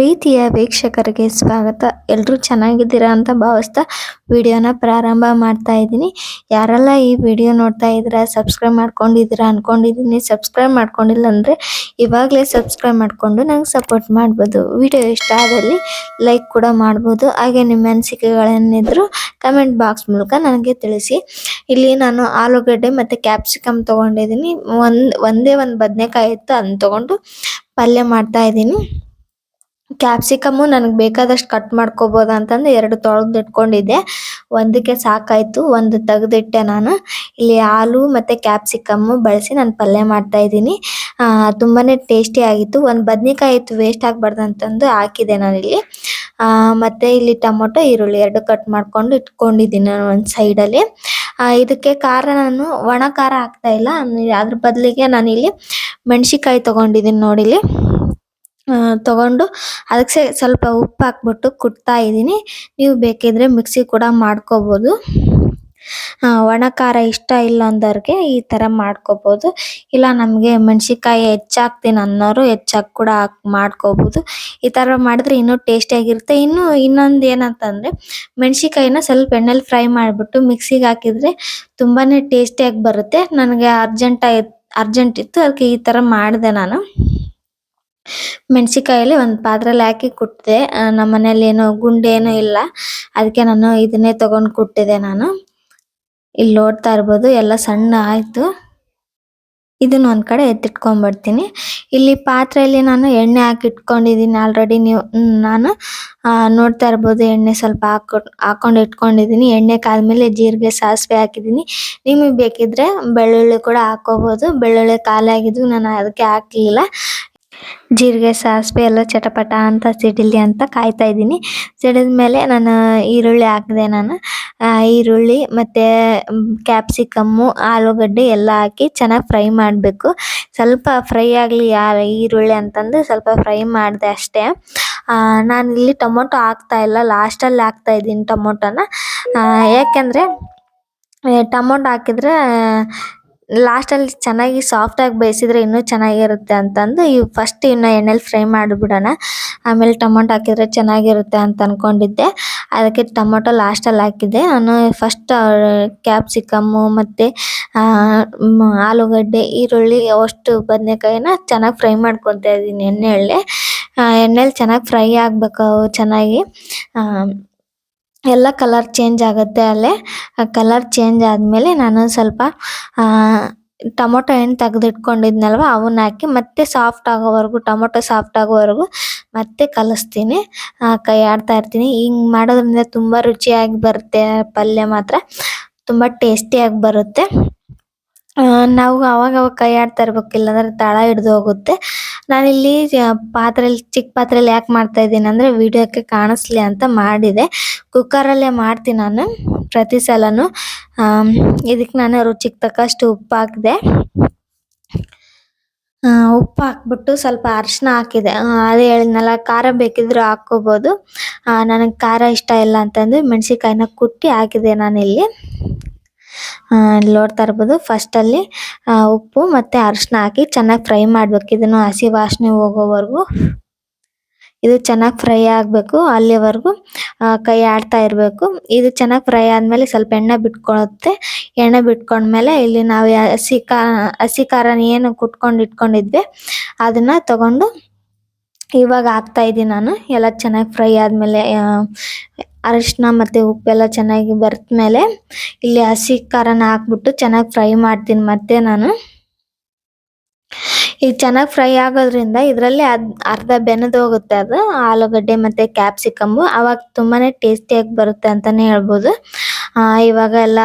ಪ್ರೀತಿಯ ವೀಕ್ಷಕರಿಗೆ ಸ್ವಾಗತ. ಎಲ್ಲರೂ ಚೆನ್ನಾಗಿದ್ದೀರಾ ಅಂತ ಭಾವಿಸ್ತಾ ವಿಡಿಯೋನ ಪ್ರಾರಂಭ ಮಾಡ್ತಾ ಇದ್ದೀನಿ. ಯಾರೆಲ್ಲ ಈ ವಿಡಿಯೋ ನೋಡ್ತಾ ಇದ್ದೀರಾ, ಸಬ್ಸ್ಕ್ರೈಬ್ ಮಾಡ್ಕೊಂಡಿದ್ದೀರಾ ಅಂದ್ಕೊಂಡಿದ್ದೀನಿ ಸಬ್ಸ್ಕ್ರೈಬ್ ಮಾಡ್ಕೊಂಡಿಲ್ಲ ಅಂದರೆ ಇವಾಗಲೇ ಸಬ್ಸ್ಕ್ರೈಬ್ ಮಾಡಿಕೊಂಡು ನಂಗೆ ಸಪೋರ್ಟ್ ಮಾಡ್ಬೋದು. ವಿಡಿಯೋ ಇಷ್ಟ ಆದಲ್ಲಿ ಲೈಕ್ ಕೂಡ ಮಾಡ್ಬೋದು. ಹಾಗೆ ನಿಮ್ಮ ಅನಿಸಿಕೆಗಳೇನಿದ್ರು ಕಮೆಂಟ್ ಬಾಕ್ಸ್ ಮೂಲಕ ನನಗೆ ತಿಳಿಸಿ. ಇಲ್ಲಿ ನಾನು ಆಲೂಗಡ್ಡೆ ಮತ್ತು ಕ್ಯಾಪ್ಸಿಕಮ್ ತೊಗೊಂಡಿದ್ದೀನಿ. ಒಂದು, ಒಂದೇ ಒಂದು ಬದನೆಕಾಯಿ ಇತ್ತು, ಅದನ್ನ ತೊಗೊಂಡು ಪಲ್ಯ ಮಾಡ್ತಾ ಇದ್ದೀನಿ. ಕ್ಯಾಪ್ಸಿಕಮ್ಮು ನನಗೆ ಬೇಕಾದಷ್ಟು ಕಟ್ ಮಾಡ್ಕೋಬೋದು ಅಂತಂದು ಎರಡು ತೊಳೆದು ಇಟ್ಕೊಂಡಿದ್ದೆ. ಒಂದಕ್ಕೆ ಸಾಕಾಯಿತು, ಒಂದು ತೆಗೆದಿಟ್ಟೆ ನಾನು. ಇಲ್ಲಿ ಆಲೂ ಮತ್ತು ಕ್ಯಾಪ್ಸಿಕಮ್ಮು ಬಳಸಿ ನಾನು ಪಲ್ಯ ಮಾಡ್ತಾ ಇದ್ದೀನಿ. ತುಂಬಾ ಟೇಸ್ಟಿ ಆಗಿತ್ತು. ಒಂದು ಬದ್ನೆಕಾಯಿ ಇತ್ತು ವೇಸ್ಟ್ ಆಗಬಾರ್ದು ಅಂತಂದು ಹಾಕಿದೆ ನಾನಿಲ್ಲಿ ಮತ್ತೆ ಇಲ್ಲಿ ಟೊಮೊಟೊ, ಈರುಳ್ಳಿ ಎರಡು ಕಟ್ ಮಾಡ್ಕೊಂಡು ಇಟ್ಕೊಂಡಿದ್ದೀನಿ ನಾನು ಒಂದು ಸೈಡಲ್ಲಿ ಇದಕ್ಕೆ ಖಾರ ನಾನು, ಒಣ ಖಾರ ಹಾಕ್ತಾ ಇಲ್ಲ. ಅದ್ರ ಬದಲಿಗೆ ನಾನಿಲ್ಲಿ ಮೆಣಸಿಕಾಯಿ ತೊಗೊಂಡಿದ್ದೀನಿ ನೋಡಿಲಿ ತಗೊಂಡು ಅದಕ್ಕೆ ಸ್ವಲ್ಪ ಉಪ್ಪು ಹಾಕ್ಬಿಟ್ಟು ಕುಟ್ತಾ ಇದ್ದೀನಿ. ನೀವು ಬೇಕಿದ್ರೆ ಮಿಕ್ಸಿ ಕೂಡ ಮಾಡ್ಕೋಬೋದು. ಒಣ ಖಾರ ಇಷ್ಟ ಇಲ್ಲ ಅಂದವ್ರಿಗೆ ಈ ಥರ ಮಾಡ್ಕೋಬೋದು. ಇಲ್ಲ ನಮಗೆ ಮೆಣಸಿಕಾಯಿ ಹೆಚ್ಚಾಕ್ತೀನಿ ಅನ್ನೋರು ಹೆಚ್ಚಾಗಿ ಕೂಡ ಹಾಕಿ, ಮಾಡ್ಕೋಬೋದು. ಈ ಥರ ಮಾಡಿದ್ರೆ ಇನ್ನೂ ಟೇಸ್ಟಿಯಾಗಿರುತ್ತೆ ಇನ್ನು ಇನ್ನೊಂದು ಏನಂತಂದರೆ ಮೆಣಸಿಕಾಯಿನ ಸ್ವಲ್ಪ ಎಣ್ಣೆಲಿ ಫ್ರೈ ಮಾಡಿಬಿಟ್ಟು ಮಿಕ್ಸಿಗೆ ಹಾಕಿದರೆ ತುಂಬಾ ಟೇಸ್ಟಿಯಾಗಿ ಬರುತ್ತೆ. ನನಗೆ ಅರ್ಜೆಂಟ್ ಅರ್ಜೆಂಟ್ ಇತ್ತು, ಅದಕ್ಕೆ ಈ ಥರ ಮಾಡಿದೆ ನಾನು. ಮೆಣಸಿಕಾಯಲ್ಲಿ ಒಂದು ಪಾತ್ರೆಯಲ್ಲಿ ಹಾಕಿ ಕುಟ್ಟಿದೆ ನಮ್ಮ ಮನೇಲಿ ಏನು ಏನೋ ಇಲ್ಲ. ಅದಕ್ಕೆ ನಾನು ಇದನ್ನೇ ತಗೊಂಡು ಕುಟ್ಟಿದೆ ನಾನು. ಇಲ್ಲಿ ನೋಡ್ತಾ ಇರ್ಬೋದು, ಎಲ್ಲ ಸಣ್ಣ ಆಯ್ತು. ಇದನ್ನ ಒಂದ್ ಕಡೆ ಎತ್ತಿಟ್ಕೊಂಡ್ಬಿಡ್ತೀನಿ. ಇಲ್ಲಿ ಪಾತ್ರೆಯಲ್ಲಿ ನಾನು ಎಣ್ಣೆ ಹಾಕಿ ಇಟ್ಕೊಂಡಿದೀನಿ ಆಲ್ರೆಡಿ ನೀವು ನಾನು. ನೋಡ್ತಾ ಇರ್ಬೋದು, ಎಣ್ಣೆ ಸ್ವಲ್ಪ ಹಾಕೊ, ಹಾಕೊಂಡು ಇಟ್ಕೊಂಡಿದ್ದೀನಿ. ಎಣ್ಣೆ ಕಾದ್ಮೇಲೆ ಜೀರಿಗೆ, ಸಾಸಿವೆ ಹಾಕಿದೀನಿ ನಿಮಗೆ ಬೇಕಿದ್ರೆ ಬೆಳ್ಳುಳ್ಳಿ ಕೂಡ ಹಾಕೋಬಹುದು ಬೆಳ್ಳುಳ್ಳಿ ಖಾಲಿ ಆಗಿದ್ದು ನಾನು ಅದಕ್ಕೆ ಹಾಕ್ಲಿಲ್ಲ. ಜೀರಿಗೆ, ಸಾಸಿವೆ ಎಲ್ಲ ಚಟಪಟ ಅಂತ ಸಿಡಿಲಿ ಅಂತ ಕಾಯ್ತಾ ಇದ್ದೀನಿ. ಸಿಡಿದ ಮೇಲೆ ನಾನು ಈರುಳ್ಳಿ ಹಾಕಿದೆ ನಾನು. ಈರುಳ್ಳಿ ಮತ್ತು ಕ್ಯಾಪ್ಸಿಕಮ್ಮು ಆಲೂಗಡ್ಡೆ ಎಲ್ಲ ಹಾಕಿ ಚೆನ್ನಾಗಿ ಫ್ರೈ ಮಾಡಬೇಕು. ಸ್ವಲ್ಪ ಫ್ರೈ ಆಗಲಿ ಯಾರು ಈರುಳ್ಳಿ ಅಂತಂದು ಸ್ವಲ್ಪ ಫ್ರೈ ಮಾಡಿದೆ ಅಷ್ಟೇ. ನಾನು ಇಲ್ಲಿ ಟೊಮೊಟೊ ಹಾಕ್ತಾ ಇಲ್ಲ. ಲಾಸ್ಟಲ್ಲಿ ಹಾಕ್ತಾ ಇದ್ದೀನಿ ಟೊಮೊಟೊನ. ಯಾಕೆಂದರೆ ಟೊಮೊಟೊ ಹಾಕಿದ್ರೆ ಲಾಸ್ಟಲ್ಲಿ ಚೆನ್ನಾಗಿ ಸಾಫ್ಟಾಗಿ ಬೇಯಿಸಿದ್ರೆ ಇನ್ನೂ ಚೆನ್ನಾಗಿರುತ್ತೆ ಅಂತಂದು ಇವು ಫಸ್ಟ್ ಇನ್ನು ಎಣ್ಣೆಲಿ ಫ್ರೈ ಮಾಡಿಬಿಡೋಣ. ಆಮೇಲೆ ಟೊಮೊಟೊ ಹಾಕಿದ್ರೆ ಚೆನ್ನಾಗಿರುತ್ತೆ ಅಂತ ಅಂದ್ಕೊಂಡಿದ್ದೆ ಅದಕ್ಕೆ ಟೊಮೊಟೊ ಲಾಸ್ಟಲ್ಲಿ ಹಾಕಿದ್ದೆ. ನಾನು ಫಸ್ಟ್ ಕ್ಯಾಪ್ಸಿಕಮ್ಮು ಮತ್ತು ಆಲೂಗಡ್ಡೆ, ಈರುಳ್ಳಿ, ಅಷ್ಟು ಬದನೆಕಾಯಿನ ಚೆನ್ನಾಗಿ ಫ್ರೈ ಮಾಡ್ಕೊತಾ ಇದ್ದೀನಿ ಎಣ್ಣೆಯಲ್ಲೇ. ಎಣ್ಣೆಲಿ ಚೆನ್ನಾಗಿ ಫ್ರೈ ಆಗಬೇಕು ಅವು ಚೆನ್ನಾಗಿ ಎಲ್ಲ ಕಲರ್ ಚೇಂಜ್ ಆಗುತ್ತೆ ಅಲ್ಲೇ. ಕಲರ್ ಚೇಂಜ್ ಆದಮೇಲೆ ನಾನು ಸ್ವಲ್ಪ ಟೊಮೊಟೊ ಹಣ್ಣು ತೆಗೆದಿಟ್ಕೊಂಡಿದ್ನಲ್ವ, ಅವನ್ನ ಹಾಕಿ ಮತ್ತೆ ಸಾಫ್ಟ್ ಆಗೋವರೆಗೂ, ಟೊಮೊಟೊ ಸಾಫ್ಟ್ ಆಗೋವರೆಗೂ ಮತ್ತೆ ಕಲಿಸ್ತೀನಿ. ಕೈ ಆಡ್ತಾ ಇರ್ತೀನಿ. ಹಿಂಗೆ ಮಾಡೋದ್ರಿಂದ ತುಂಬ ರುಚಿಯಾಗಿ ಬರುತ್ತೆ ಪಲ್ಯ ಮಾತ್ರ. ತುಂಬ ಟೇಸ್ಟಿಯಾಗಿ ಬರುತ್ತೆ. ನಾವು ಅವಾಗ ಕೈ ಆಡ್ತಾ ಇರ್ಬೇಕು ಇಲ್ಲಾಂದ್ರೆ ತಳ ಹಿಡ್ದು ಹೋಗುತ್ತೆ. ನಾನಿಲ್ಲಿ ಪಾತ್ರೆಲಿ ಚಿಕ್ಕ ಪಾತ್ರೆಲಿ ಯಾಕೆ ಮಾಡ್ತಾ ಇದ್ದೀನಿ ಅಂದರೆ ವಿಡಿಯೋಕ್ಕೆ ಕಾಣಿಸ್ಲಿ ಅಂತ ಮಾಡಿದೆ. ಕುಕ್ಕರಲ್ಲೇ ಮಾಡ್ತೀನಿ ನಾನು ಪ್ರತಿ ಸಲನೂ. ಇದಕ್ಕೆ ನಾನು ರುಚಿಗೆ ತಕ್ಕಷ್ಟು ಉಪ್ಪು ಹಾಕಿದೆ. ಉಪ್ಪು ಹಾಕ್ಬಿಟ್ಟು ಸ್ವಲ್ಪ ಅರಿಶಿನ ಹಾಕಿದೆ. ಅದೇ ಹೇಳಿದ್ನಲ್ಲ, ಖಾರ ಬೇಕಿದ್ರೆ ಹಾಕ್ಕೋಬೋದು. ನನಗೆ ಖಾರ ಇಷ್ಟ ಇಲ್ಲ ಅಂತಂದು ಮೆಣಸಿನ್ಕಾಯಿನ ಕುಟ್ಟಿ ಹಾಕಿದೆ ನಾನಿಲ್ಲಿ. ನೋಡ್ತಾ ಫಸ್ಟ್ ಫಸ್ಟಲ್ಲಿ ಉಪ್ಪು ಮತ್ತು ಅರಿಶಿನ ಹಾಕಿ ಚೆನ್ನಾಗಿ ಫ್ರೈ ಮಾಡಬೇಕು. ಇದನ್ನು ಹಸಿ ವಾಸನೆ ಹೋಗೋವರೆಗೂ. ಇದು ಚೆನ್ನಾಗಿ ಫ್ರೈ ಆಗಬೇಕು. ಅಲ್ಲಿವರೆಗೂ ಕೈ ಆಡ್ತಾ ಇರಬೇಕು. ಇದು ಚೆನ್ನಾಗಿ ಫ್ರೈ ಆದಮೇಲೆ ಸ್ವಲ್ಪ ಎಣ್ಣೆ ಬಿಟ್ಕೊಳುತ್ತೆ. ಎಣ್ಣೆ ಬಿಟ್ಕೊಂಡ್ಮೇಲೆ ಇಲ್ಲಿ ನಾವು ಹಸಿ ಕಾ, ಹಸಿ ಖಾರನ ಏನು ಕುಟ್ಕೊಂಡು ಇಟ್ಕೊಂಡಿದ್ವಿ, ಅದನ್ನ ತಗೊಂಡು ಇವಾಗ ಹಾಕ್ತಾ ಇದ್ದೀನಿ ನಾನು. ಎಲ್ಲ ಚೆನ್ನಾಗಿ ಫ್ರೈ ಆದಮೇಲೆ ಅರಿಶಿನ ಮತ್ತು ಉಪ್ಪೆಲ್ಲ ಚೆನ್ನಾಗಿ ಬರ್ತ ಮೇಲೆ ಇಲ್ಲಿ ಹಸಿ ಖಾರನ ಹಾಕ್ಬಿಟ್ಟು ಚೆನ್ನಾಗಿ ಫ್ರೈ ಮಾಡ್ತೀನಿ ಮತ್ತೆ ನಾನು. ಈಗ ಚೆನ್ನಾಗಿ ಫ್ರೈ ಆಗೋದ್ರಿಂದ ಇದರಲ್ಲಿ ಅದ್ ಅರ್ಧ ಬೆಂದು ಹೋಗುತ್ತೆ ಅದು, ಆಲೂಗಡ್ಡೆ ಮತ್ತು ಕ್ಯಾಪ್ಸಿಕಮ್ಮು. ಅವಾಗ ತುಂಬಾ ಟೇಸ್ಟಿಯಾಗಿ ಬರುತ್ತೆ ಅಂತಲೇ ಹೇಳ್ಬೋದು. ಇವಾಗ ಎಲ್ಲ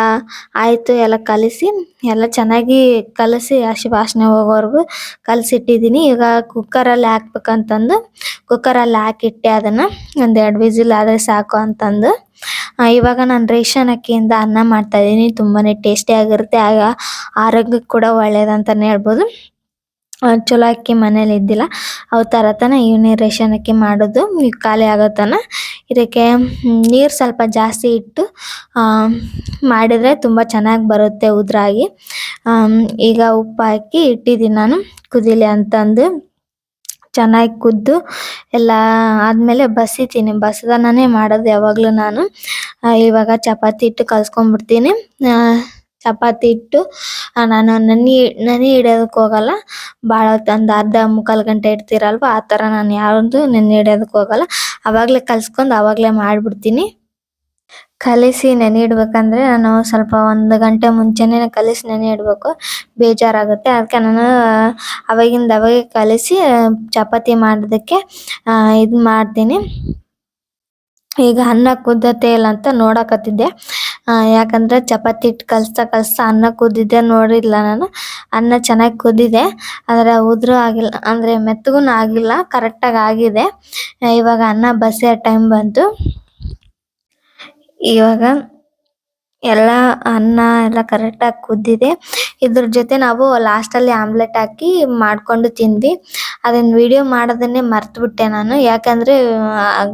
ಆಯಿತು, ಎಲ್ಲ ಕಲಿಸಿ, ಎಲ್ಲ ಚೆನ್ನಾಗಿ ಕಲಸಿ ಹಸಿ ವಾಸನೆ ಹೋಗೋವರೆಗೂ ಕಲಸಿಟ್ಟಿದ್ದೀನಿ. ಈಗ ಕುಕ್ಕರಲ್ಲಿ ಹಾಕ್ಬೇಕಂತಂದು ಕುಕ್ಕರಲ್ಲಿ ಹಾಕಿಟ್ಟೆ ಅದನ್ನು. ಒಂದೆರಡು ವಿಸಿಲ್ ಆದರೆ ಸಾಕು ಅಂತಂದು. ಇವಾಗ ನಾನು ರೇಷನ್ ಅಕ್ಕಿಯಿಂದ ಅನ್ನ ಮಾಡ್ತಾ ಇದ್ದೀನಿ. ತುಂಬಾ ಟೇಸ್ಟಿಯಾಗಿರುತ್ತೆ ಆಗ ಆರೋಗ್ಯಕ್ಕೆ ಕೂಡ ಒಳ್ಳೇದಂತಲೇ ಹೇಳ್ಬೋದು. ಚಲೋ ಅಕ್ಕಿ ಮನೇಲಿ ಇದ್ದಿಲ್ಲ. ಅವು ತರತನ ಇವನೇ ರೇಷನ್ ಅಕ್ಕಿ ಮಾಡೋದು. ಈಗ ಖಾಲಿ ಆಗೋತನ ಇದಕ್ಕೆ ನೀರು ಸ್ವಲ್ಪ ಜಾಸ್ತಿ ಇಟ್ಟು ಮಾಡಿದರೆ ತುಂಬ ಚೆನ್ನಾಗಿ ಬರುತ್ತೆ ಉದ್ರಾಗಿ. ಈಗ ಉಪ್ಪು ಹಾಕಿ ಇಟ್ಟಿದ್ದೀನಿ ನಾನು ಕುದಿಲಿ ಅಂತಂದು. ಚೆನ್ನಾಗಿ ಕುದ್ದು ಎಲ್ಲ ಆದಮೇಲೆ ಬಸಿತೀನಿ. ಬಸದನೇ ಮಾಡೋದು ಯಾವಾಗಲೂ ನಾನು. ಇವಾಗ ಚಪಾತಿ ಹಿಟ್ಟು ಕಲ್ಸ್ಕೊಂಡ್ಬಿಡ್ತೀನಿ. ಚಪಾತಿ ಇಟ್ಟು ನಾನು ನೆನೆ ನೆನೆ ಹಿಡಿಯೋದಕ್ಕೆ ಹೋಗಲ್ಲ. ಭಾಳ ಒಂದು ಅರ್ಧ ಮುಕ್ಕಾಲು ಗಂಟೆ ಇಡ್ತೀರಲ್ವ? ಆ ಥರ ನಾನು ಯಾವುದು ನೆನೆ ಹಿಡಿಯೋದಕ್ಕೆ ಹೋಗಲ್ಲ. ಆವಾಗಲೇ ಕಲ್ಸ್ಕೊಂಡು ಆವಾಗಲೇ ಮಾಡಿಬಿಡ್ತೀನಿ. ಕಲಿಸಿ ನೆನೆ ಇಡಬೇಕಂದ್ರೆ ನಾನು ಸ್ವಲ್ಪ ಒಂದು ಗಂಟೆ ಮುಂಚೆನೇ ಕಲಿಸಿ ನೆನೆ ಇಡಬೇಕು. ಬೇಜಾರಾಗುತ್ತೆ. ಅದಕ್ಕೆ ನಾನು, ಅವಾಗಿಂದ ಅವಾಗೆ ಕಲಿಸಿ ಚಪಾತಿ ಮಾಡೋದಕ್ಕೆ ಇದು ಮಾಡ್ತೀನಿ. ಈಗ ಅನ್ನ ಕುದ್ದತೆ ಇಲ್ಲ ಅಂತ ನೋಡಕತ್ತಿದ್ದೆ ಯಾಕಂದ್ರೆ ಚಪಾತಿ ಹಿಟ್ಟು ಕಲಿಸ್ತಾ ಕಲಿಸ್ತಾ ಅನ್ನ ಕುದ್ದಿದ್ದೆ ನೋಡಿಲ್ಲ ನಾನು. ಅನ್ನ ಚೆನ್ನಾಗಿ ಕುದ್ದಿದೆ. ಆದರೆ ಉದುರು ಆಗಿಲ್ಲ, ಅಂದರೆ ಮೆತ್ತಗೂ ಆಗಿಲ್ಲ, ಕರೆಕ್ಟಾಗಿ ಆಗಿದೆ. ಇವಾಗ ಅನ್ನ ಬಸಿಯೋ ಟೈಮ್ ಬಂತು. ಇವಾಗ ಎಲ್ಲ ಅನ್ನ ಎಲ್ಲ ಕರೆಕ್ಟಾಗಿ ಕುದ್ದಿದೆ. ಇದ್ರ ಜೊತೆ ನಾವು ಲಾಸ್ಟಲ್ಲಿ ಆಮ್ಲೆಟ್ ಹಾಕಿ ಮಾಡ್ಕೊಂಡು ತಿಂದ್ವಿ. ಅದನ್ನ ವಿಡಿಯೋ ಮಾಡೋದನ್ನೇ ಮರ್ತ್ಬಿಟ್ಟೆ ನಾನು. ಯಾಕಂದ್ರೆ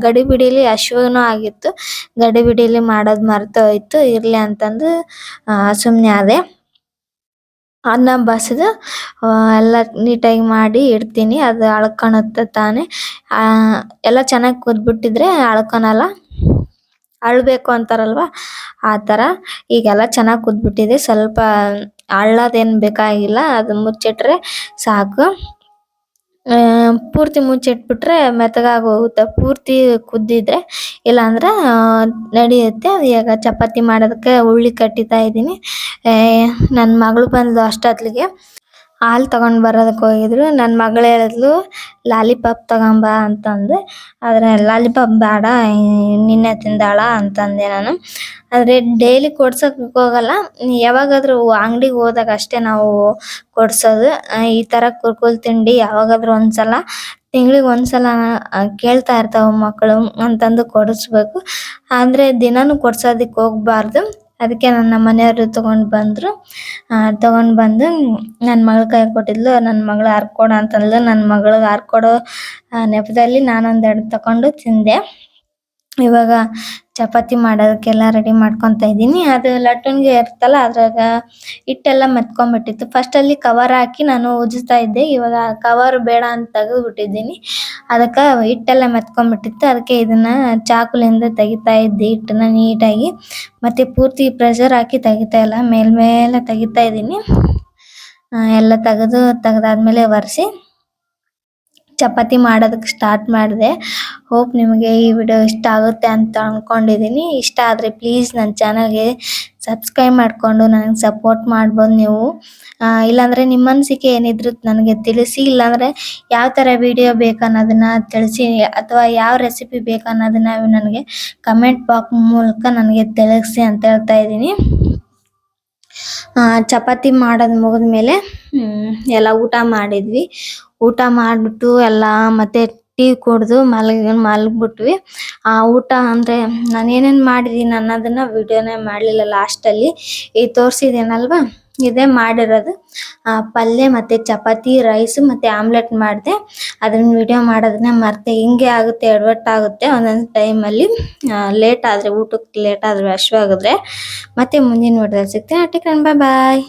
ಗಡಿ ಗಡಿಬಿಡಿಲಿ ಹಶ್ವನೂ ಆಗಿತ್ತು. ಗಡಿಬಿಡಿಲಿ ಮಾಡೋದು ಮರ್ತೋಯ್ತು. ಇರಲಿ ಅಂತಂದು ಸುಮ್ಮನೆ ಆದೆ. ಅನ್ನ ಬಸಿದು ಎಲ್ಲ ನೀಟಾಗಿ ಮಾಡಿ ಇಡ್ತೀನಿ. ಅದು ಅಳ್ಕೊಳುತ್ತೆ ತಾನೇ. ಎಲ್ಲ ಚೆನ್ನಾಗಿ ಕುದ್ಬಿಟ್ಟಿದ್ರೆ ಅಳ್ಕೊಳಲ್ಲ ಅಳ್ಬೇಕು ಅಂತಾರಲ್ವ? ಆ ಥರ ಈಗೆಲ್ಲ ಚೆನ್ನಾಗಿ ಕುದ್ಬಿಟ್ಟಿದೆ. ಸ್ವಲ್ಪ ಅಳ್ಳೋದೇನು ಬೇಕಾಗಿಲ್ಲ. ಅದು ಮುಚ್ಚಿಟ್ರೆ ಸಾಕು. ಪೂರ್ತಿ ಮುಚ್ಚಿಟ್ಬಿಟ್ರೆ ಮೆತ್ತಗಾಗಿ ಹೋಗುತ್ತೆ ಪೂರ್ತಿ ಕುದ್ದಿದ್ರೆ ಇಲ್ಲಾಂದ್ರೆ ನಡೆಯುತ್ತೆ. ಈಗ ಚಪಾತಿ ಮಾಡೋದಕ್ಕೆ ಉಳ್ಳಿ ಕಟ್ಟಿತಾ ಇದ್ದೀನಿ. ನನ್ನ ಮಗಳು ಬಂದ್ಲು ಅಷ್ಟೊತ್ಲಿಗೆ. ಹಾಲು ತಗೊಂಡ್ ಬರೋದಕ್ಕೆ ಹೋಗಿದ್ರು. ನನ್ನ ಮಗಳು ಹೇಳಿದ್ಲು, ಲಾಲಿಪಾಪ್ ತಗೊಂಬ ಅಂತಂದೆ. ಆದರೆ, ಲಾಲಿಪಾಪ್ ಬೇಡ, ನಿನ್ನೆ ತಿಂದಾಳ ಅಂತಂದೆ ನಾನು. ಆದರೆ, ಡೈಲಿ ಕೊಡ್ಸೋಕೆ ಹೋಗಲ್ಲ. ಯಾವಾಗಾದರೂ ಅಂಗಡಿಗೆ ಹೋದಾಗ ಅಷ್ಟೇ ನಾವು ಕೊಡ್ಸೋದು. ಈ ಥರ ಕುರ್ಕುಲ್ ತಿಂಡಿ ಯಾವಾಗಾದರೂ ಒಂದ್ಸಲ, ತಿಂಗಳಿಗೆ ಒಂದ್ಸಲ ಕೇಳ್ತಾ ಇರ್ತಾವೆ ಮಕ್ಕಳು ಅಂತಂದು ಕೊಡಿಸ್ಬೇಕು. ಅಂದರೆ ದಿನಾನೂ ಕೊಡ್ಸೋದಕ್ಕೆ ಹೋಗ್ಬಾರ್ದು. ಅದಕ್ಕೆ ನನ್ನ ಮನೆಯವರು ತಗೊಂಡು ಬಂದರು. ತಗೊಂಡ್ ಬಂದು ನನ್ನ ಮಗಳ ಕೈ ಕೊಟ್ಟಿದ್ಲು ನನ್ನ ಮಗಳು ಹರ್ಕೊಡು ಅಂತಂದ್ಲು. ನನ್ನ ಮಗಳಿಗೆ ಹರ್ಕೊಡೋ ನೆಪದಲ್ಲಿ ನೆಪದಲ್ಲಿ ನಾನೊಂದೆರಡು ತಕೊಂಡು ತಿಂದೆ. ಇವಾಗ ಚಪಾತಿ ಮಾಡೋದಕ್ಕೆಲ್ಲ ರೆಡಿ ಮಾಡ್ಕೊತಾ ಇದ್ದೀನಿ. ಅದು ಲಟ್ಟಣಿಗೆ ಇರ್ತಲ್ಲ ಅದ್ರಾಗ ಹಿಟ್ಟೆಲ್ಲ ಮೆತ್ಕೊಂಡ್ಬಿಟ್ಟಿತ್ತು ಫಸ್ಟಲ್ಲಿ ಕವರ್ ಹಾಕಿ ನಾನು ಉಜ್ಜ್ತಾ ಇದ್ದೆ. ಇವಾಗ ಕವರ್ ಬೇಡ ಅಂತ ತೆಗೆದು ಬಿಟ್ಟಿದ್ದೀನಿ ಅದಕ್ಕೆ ಹಿಟ್ಟೆಲ್ಲ ಮೆತ್ಕೊಂಡ್ಬಿಟ್ಟಿತ್ತು ಅದಕ್ಕೆ ಇದನ್ನ ಚಾಕುಲಿಂದ ತೆಗಿತಾ ಇದ್ದೆ ಹಿಟ್ಟನ್ನ ನೀಟಾಗಿ. ಮತ್ತೆ ಪೂರ್ತಿ ಪ್ರೆಷರ್ ಹಾಕಿ ತೆಗಿತಾ ಇಲ್ಲ. ಮೇಲ್ಮೇಲೆ ತೆಗಿತಾ ಇದ್ದೀನಿ. ಎಲ್ಲ ತೆಗೆದು ತೆಗೆದಾದ್ಮೇಲೆ ಒರೆಸಿ. ಚಪಾತಿ ಮಾಡೋದಕ್ಕೆ ಸ್ಟಾರ್ಟ್ ಮಾಡಿದೆ. ಹೋಪ್ ನಿಮಗೆ ಈ ವಿಡಿಯೋ ಇಷ್ಟ ಆಗುತ್ತೆ ಅಂತ ಅಂದ್ಕೊಂಡಿದ್ದೀನಿ ಇಷ್ಟ ಆದರೆ ಪ್ಲೀಸ್ ನನ್ನ ಚಾನಲ್ಗೆ ಸಬ್ಸ್ಕ್ರೈಬ್ ಮಾಡಿಕೊಂಡು ನನಗೆ ಸಪೋರ್ಟ್ ಮಾಡ್ಬೋದು ನೀವು. ಇಲ್ಲಾಂದರೆ ನಿಮ್ಮ ಅನಿಸಿಕೆ ಏನಿದ್ರು ನನಗೆ ತಿಳಿಸಿ, ಇಲ್ಲಾಂದರೆ ಯಾವ ಥರ ವಿಡಿಯೋ ಬೇಕನ್ನೋದನ್ನ ತಿಳಿಸಿ, ಅಥವಾ ಯಾವ ರೆಸಿಪಿ ಬೇಕನ್ನೋದನ್ನ ನನಗೆ ಕಮೆಂಟ್ ಬಾಕ್ಸ್ ಮೂಲಕ ನನಗೆ ತಿಳಿಸಿ ಅಂತ ಹೇಳ್ತಾ ಇದ್ದೀನಿ. ಚಪಾತಿ ಮಾಡೋದು ಮುಗಿದ್ಮೇಲೆ ಮೇಲೆ ಎಲ್ಲ ಊಟ ಮಾಡಿದ್ವಿ. ಊಟ ಮಾಡಿಬಿಟ್ಟು ಎಲ್ಲ ಮತ್ತೆ ಟೀ ಕುಡಿದು ಮಲಗಿ, ಮಲಗಿಬಿಟ್ವಿ. ಆ ಊಟ ಅಂದರೆ, ನಾನು ಏನೇನು ಮಾಡಿದ್ದೀನಿ ಅನ್ನೋದನ್ನ ವಿಡಿಯೋನೇ ಮಾಡಲಿಲ್ಲ ಲಾಸ್ಟಲ್ಲಿ. ಈ ತೋರಿಸಿದ್ದೀನಲ್ವ ಇದೇ ಮಾಡಿರೋದು. ಪಲ್ಯ ಮತ್ತು ಚಪಾತಿ ರೈಸ್ ಮತ್ತು ಆಮ್ಲೆಟ್ ಮಾಡಿದೆ. ಅದನ್ನ ವಿಡಿಯೋ ಮಾಡೋದನ್ನ ಮರ್ತೆ. ಹಿಂಗೆ ಆಗುತ್ತೆ ಎಡವಟ್ಟಾಗುತ್ತೆ ಒಂದೊಂದು ಟೈಮಲ್ಲಿ ಲೇಟ್ ಆದರೆ ಊಟಕ್ಕೆ ಲೇಟ್ ಆದರೆ ಹಶ್ವಾಗಿದ್ರೆ ಮತ್ತೆ ಮುಂದಿನ ವಿಡಿಯೋದಲ್ಲಿ ಸಿಗ್ತೀನಿ. ಅಟ್ಟಿಕೊಂಡು ಬಾಯ್ ಬಾಯ್